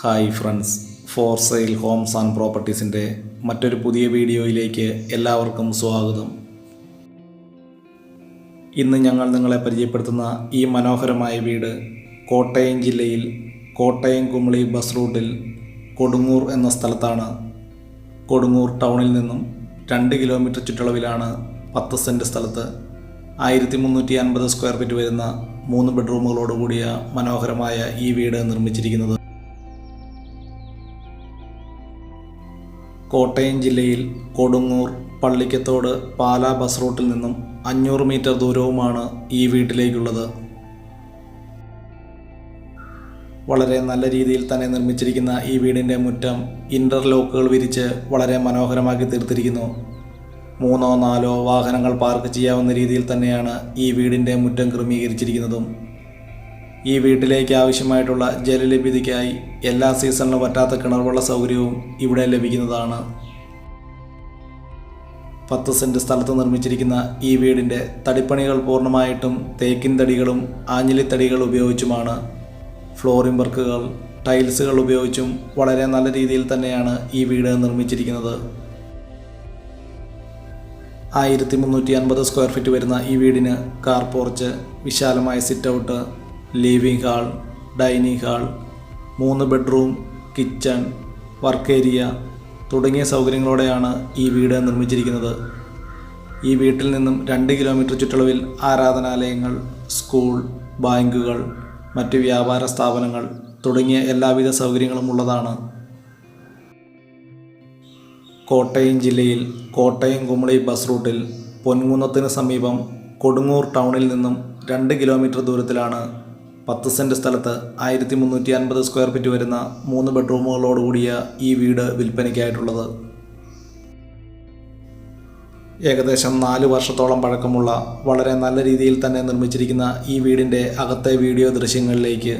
Hi friends. For sale homes and പ്രോപ്പർട്ടീസിന്റെ മറ്റൊരു പുതിയ വീഡിയോയിലേക്ക് എല്ലാവർക്കും സ്വാഗതം. ഇന്ന് ഞങ്ങൾ നിങ്ങളെ പരിചയപ്പെടുത്തുന്ന ഈ മനോഹരമായ വീട് കോട്ടയം ജില്ലയിൽ കോട്ടയം കുമളി ബസ് റൂട്ടിൽ കൊടുങ്ങൂർ എന്ന സ്ഥലത്താണ്. കൊടുങ്ങൂർ ടൗണിൽ നിന്നും രണ്ട് കിലോമീറ്റർ ചുറ്റളവിലാണ് പത്ത് സെന്റ് സ്ഥലത്ത് ആയിരത്തി മുന്നൂറ്റി അൻപത് സ്ക്വയർ ഫീറ്റ് വരുന്ന മൂന്ന് ബെഡ്റൂമുകളോടുകൂടിയ മനോഹരമായ ഈ വീട് നിർമ്മിച്ചിരിക്കുന്നത്. കോട്ടയം ജില്ലയിൽ കൊടുങ്ങൂർ പള്ളിക്കത്തോട് പാലാ ബസ് റൂട്ടിൽ നിന്നും അഞ്ഞൂറ് മീറ്റർ ദൂരവുമാണ് ഈ വീട്ടിലേക്കുള്ളത്. വളരെ നല്ല രീതിയിൽ തന്നെ നിർമ്മിച്ചിരിക്കുന്ന ഈ വീടിന്റെ മുറ്റം ഇന്റർലോക്കുകൾ വിരിച്ച് വളരെ മനോഹരമാക്കി തീർത്തിരിക്കുന്നു. മൂന്നോ നാലോ വാഹനങ്ങൾ പാർക്ക് ചെയ്യാവുന്ന രീതിയിൽ തന്നെയാണ് ഈ വീടിന്റെ മുറ്റം ക്രമീകരിച്ചിരിക്കുന്നതും. ഈ വീട്ടിലേക്ക് ആവശ്യമായിട്ടുള്ള ജലലഭ്യതയ്ക്കായി എല്ലാ സീസണിലും പറ്റാത്ത കിണർവെള്ള സൗകര്യവും ഇവിടെ ലഭിക്കുന്നതാണ്. പത്ത് സെന്റ് സ്ഥലത്ത് നിർമ്മിച്ചിരിക്കുന്ന ഈ വീടിന്റെ തടിപ്പണികൾ പൂർണമായിട്ടും തേക്കിൻ തടികളും ആഞ്ഞിലിത്തടികൾ ഉപയോഗിച്ചുമാണ്. ഫ്ലോറിംഗ് വർക്കുകൾ ടൈൽസുകൾ ഉപയോഗിച്ചും വളരെ നല്ല രീതിയിൽ തന്നെയാണ് ഈ വീട് നിർമ്മിച്ചിരിക്കുന്നത്. ആയിരത്തി മുന്നൂറ്റി അൻപത് സ്ക്വയർ ഫീറ്റ് വരുന്ന ഈ വീടിന് കാർ പോർച്ച് വിശാലമായ sit out living hall dining hall മൂന്ന് ബെഡ്റൂം കിച്ചൺ വർക്ക് ഏരിയ തുടങ്ങിയ സൗകര്യങ്ങളോടെയാണ് ഈ വീട് നിർമ്മിച്ചിരിക്കുന്നത്. ഈ വീട്ടിൽ നിന്നും രണ്ട് കിലോമീറ്റർ ചുറ്റളവിൽ ആരാധനാലയങ്ങൾ സ്കൂൾ ബാങ്കുകൾ മറ്റ് വ്യാപാര സ്ഥാപനങ്ങൾ തുടങ്ങിയ എല്ലാവിധ സൗകര്യങ്ങളും ഉള്ളതാണ്. കോട്ടയം ജില്ലയിൽ കോട്ടയം കുമളി ബസ് റൂട്ടിൽ പൊൻകുന്നത്തിന് സമീപം കൊടുങ്ങൂർ ടൗണിൽ നിന്നും രണ്ട് കിലോമീറ്റർ ദൂരത്തിലാണ് പത്ത് സെന്റ് സ്ഥലത്ത് ആയിരത്തി മുന്നൂറ്റി അൻപത് സ്ക്വയർ ഫീറ്റ് വരുന്ന മൂന്ന് ബെഡ്റൂമുകളോടുകൂടിയ ഈ വീട് വിൽപ്പനയ്ക്കായിട്ടുള്ളത്. ഏകദേശം നാല് വർഷത്തോളം പഴക്കമുള്ള വളരെ നല്ല രീതിയിൽ തന്നെ നിർമ്മിച്ചിരിക്കുന്ന ഈ വീടിന്റെ അകത്തെ വീഡിയോ ദൃശ്യങ്ങളിലേക്ക്